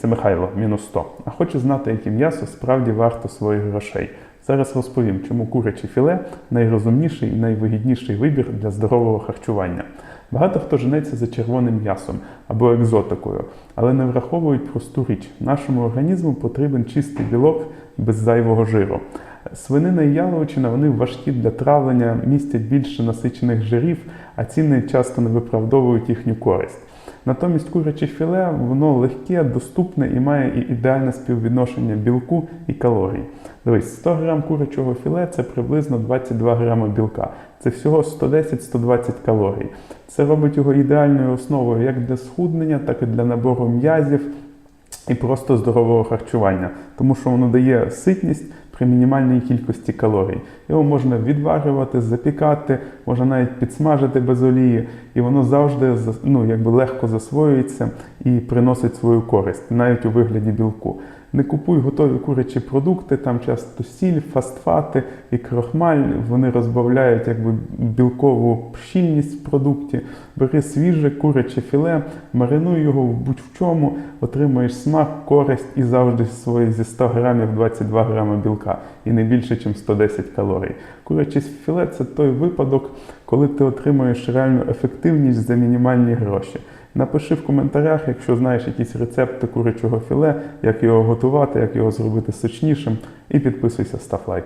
це Михайло, мінус 100. А хоче знати, яке м'ясо справді варто своїх грошей. Зараз розповім, чому куряче філе найрозумніший і найвигідніший вибір для здорового харчування. Багато хто женеться за червоним м'ясом або екзотикою, але не враховують просту річ. Нашому організму потрібен чистий білок без зайвого жиру. Свинина і яловичина вони важкі для травлення, містять більше насичених жирів, а ціни часто не виправдовують їхню користь. Натомість куряче філе воно легке, доступне і має ідеальне співвідношення білку і калорій. Дивись, 100 грам курячого філе це приблизно 22 грами білка. Це всього 110-120 калорій. Це робить його ідеальною основою як для схуднення, так і для набору м'язів і просто здорового харчування, тому що воно дає ситність при мінімальній кількості калорій. Його можна відварювати, запікати, можна навіть підсмажити без олії, і воно завжди ну, якби легко засвоюється і приносить свою користь, навіть у вигляді білку. Не купуй готові курячі продукти, там часто сіль, фастфати і крохмаль. Вони розбавляють якби білкову щільність в продукті. Бери свіже куряче філе, маринуй його в будь-в чому, отримаєш смак, користь і завжди свої зі 100 грамів 22 грами білка і не більше, ніж 110 калорій. Куряче філе це той випадок, коли ти отримуєш реальну ефективність за мінімальні гроші. Напиши в коментарях, якщо знаєш якісь рецепти курячого філе, як його готувати, як його зробити сочнішим, і підписуйся, став лайк.